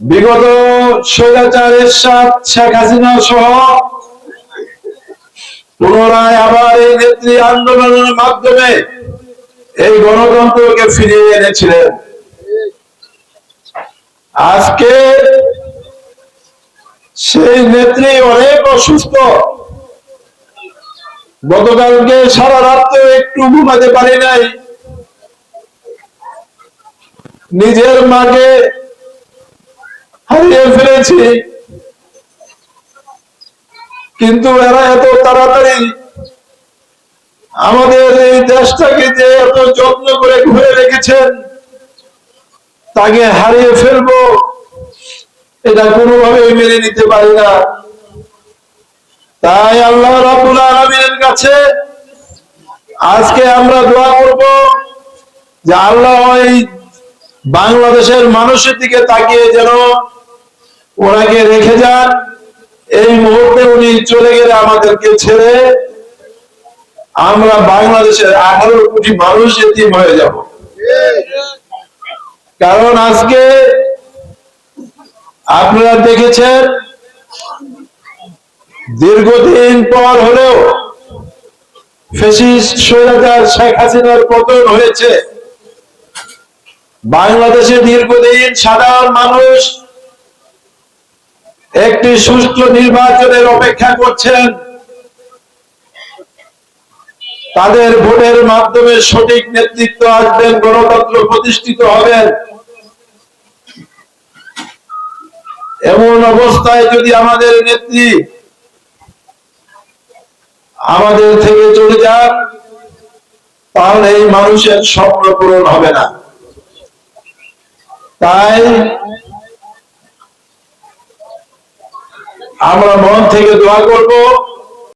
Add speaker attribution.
Speaker 1: বিগত স্বৈরাচার এরশাদ শেখ হাসিনা সহ পুনরায় আবার এই নেত্রী আন্দোলনের মাধ্যমে এই গণতন্ত্রকে ফিরিয়ে এনেছিলেন। আজকে সেই নেত্রী অনেক অসুস্থ। গতকালকে সারা রাত্রে একটু ঘুমাতে পারি নাই। নিজের মাকে হারিয়ে ফেলেছি। কিন্তু এরা এত তাড়াতাড়ি আমাদের এই দেশটাকে যে এত যত্ন করে ঘুরে রেখেছেন, তাকে হারিয়ে ফেলব, এটা কোনোভাবেই মেনে নিতে পারি না। তাই আল্লাহ রাবুল আলমীর কাছে আজকে আমরা দোয়া করব যে আল্লাহ এই বাংলাদেশের মানুষের দিকে তাকিয়ে যেন ওনাকে রেখে যান। এই মুহূর্তে উনি চলে গেলে আমাদেরকে ছেড়ে আমরা বাংলাদেশের আঠারো কোটি মানুষ এতিম হয়ে যাব। কারণ আজকে আপনারা দেখেছেন, দীর্ঘদিন পর হলেও ফেসিস্ট স্বৈরাচার শেখ হাসিনার পতন হয়েছে। বাংলাদেশে দীর্ঘদিন সাধারণ মানুষ একটি সুষ্ঠু নির্বাচনের অপেক্ষা করছেন। তাদের ভোটের মাধ্যমে সঠিক নেতৃত্ব আসবেন, গণতন্ত্র প্রতিষ্ঠিত হবেন। এমন অবস্থায় যদি আমাদের নেত্রী আমাদের থেকে চলে যান, তাহলে এই মানুষের স্বপ্ন পূরণ হবে না। তাই আমরা মন থেকে দোয়া করব।